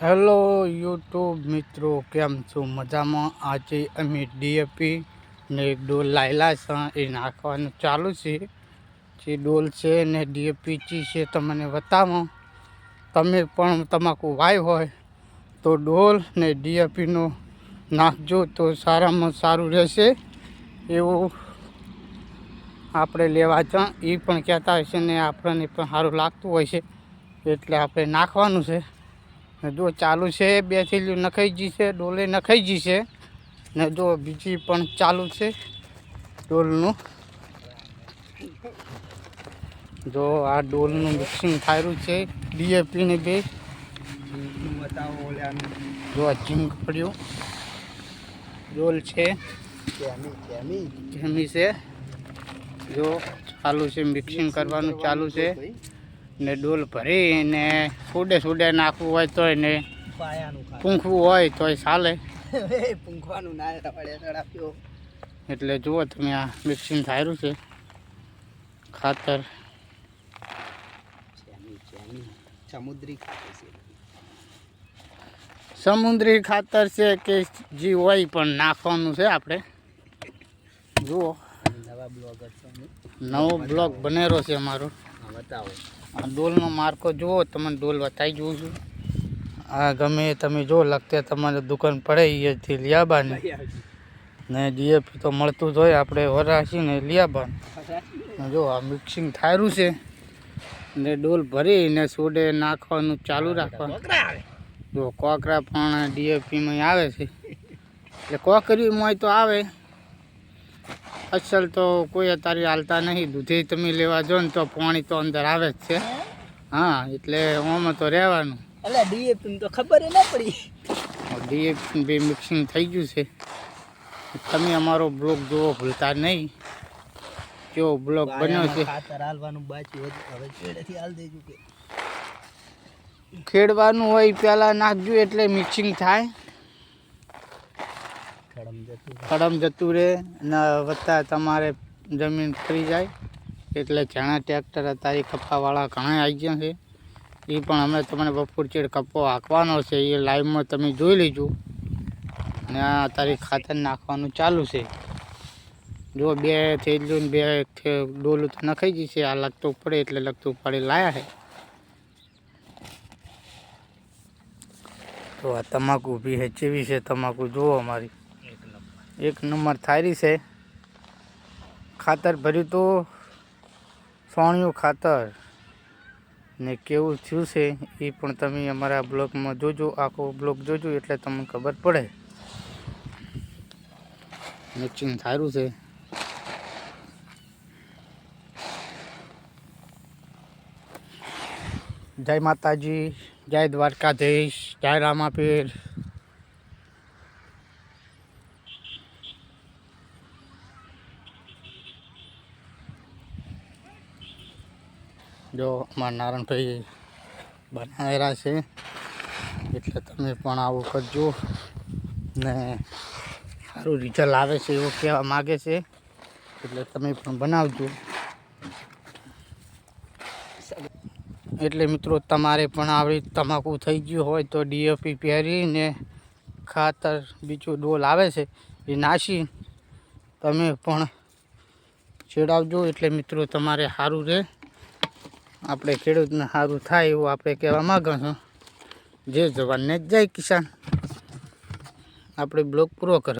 Hello YouTube મિત્રો, કેમ છો? મજામાં? આજે અમે ડીએપી ને ડોલ લાયેલા છે, એ નાખવાનું ચાલુ છે. જે ડોલ છે ને ડીએપી ચી છે, તમને બતાવો. તમે પણ તમાકુ વાય હોય તો ડોલ ને ડીએપીનો નાખજો તો સારામાં સારું રહેશે. એવું આપણે લેવા છે એ પણ કહેતા હોય છે ને આપણને પણ સારું લાગતું હોય છે. એટલે આપણે નાખવાનું છે. ને જો ચાલુ છે બે થેલીઓ નખાઈ ગઈ છે, ડોલે નખાઈ ગઈ છે. ને જો બીજી પણ ચાલુ છે ડોલનું. જો આ ડોલનું મિક્સિંગ થાયરું છે, ડીએપી ને બે. જો ઝીંક પડ્યું. ડોલ છે. જો ચાલુ છે, મિક્સિંગ કરવાનું ચાલુ છે. ને ડોલ ભરી ને સુડે સુડે નાખવું હોય તોય ને પાયાનું પૂંખવું હોય તોય ચાલે. પૂંખવાનું ના એટલે જુઓ તમે આ મિક્સિંગ થાયરું છે. ખાતર. સમુદ્રી ખાતર છે કે જે હોય પણ નાખવાનું છે આપણે. જુઓ. નવા બ્લોગર છે નવો બ્લોગ બનેરો છે અમારો. બતાવો. આ ડોલનો માર્કો જુઓ તમને ડોલ બતાવી જોઉં છું. આ ગમે તમે જો લગતે તમારે દુકાન પડે અહીંયાથી લિયાબાની. ને ડીએપી તો મળતું જ હોય આપણે વરાશી ને લિયાબાન. જો આ મિક્સિંગ થાયરું છે. ને ડોલ ભરીને સોડે નાખવાનું ચાલુ રાખવાનું. જો કોકરા પણ ડીએપીમાં આવે છે. એટલે કોકરીમાં તો આવે. અસલ તો કોઈ અત્યારે હાલતા નહીં. દૂધે તમે લેવા જો ને તો પાણી તો અંદર આવે જ છે. હા એટલે ઓમાં તો રહેવાનું. એટલે ડીએપી તો ખબર ના પડી. ડીએપી બે મિક્સિંગ થઈ ગયું છે. તમે અમારો બ્લોગ જોવો ભૂલતા નહીં. કેવો બ્લોગ બન્યો છે? ખેડવાનું હોય પહેલાં નાખજો એટલે મિક્સિંગ થાય. કડમ જતું રહે. ને વત્તા તમારે જમીન ફરી જાય એટલે ઘણા ટ્રેક્ટર તારી કપાવાળા ઘણા આવી ગયા છે. એ પણ અમે તમને બપોર ચેડ કપો હાંકવાનો છે, એ લાઈવમાં તમે જોઈ લેજો. ને આ અત્યારે ખાતર નાખવાનું ચાલુ છે. જો બે થેલીઓ ને બે ડોલું તો નખાઈ છે, આ લગતું પડે એટલે લગતું પડે લાયા છે. તો આ તમાકુ ઊભી છે, ચેવી છે તમાકુ? જુઓ અમારી. એક નંબર થાયરી છે. ખાતર ભર્યું તો સોણિયું ખાતર. ને કેવું થયું છે એ પણ તમે અમારા બ્લોગમાં જોજો, આખો બ્લોગ જોજો એટલે તમને ખબર પડે. મિક્સિંગ સારું છે. જય માતાજી, જય દ્વારકાધીશ, જય રામાપીર. જો અમારા નારાયણભાઈ બનાવેલા છે, એટલે તમે પણ આવું કરજો. ને સારું રિઝલ્ટ આવે છે એવું કહેવા માગે છે, એટલે તમે પણ બનાવજો. એટલે મિત્રો તમારે પણ આવી તમાકુ થઈ ગયું હોય તો ડીએપી પહેરીને ખાતર બીજું ડોલ આવે છે એ નાસી તમે પણ છેડાવજો એટલે મિત્રો તમારે સારું રહે. આપણે ખેડૂતને સારું થાય એવું આપણે કહેવા માગો છો. જે જવાનને જય કિસાન. આપણે બ્લોક પૂરો કરો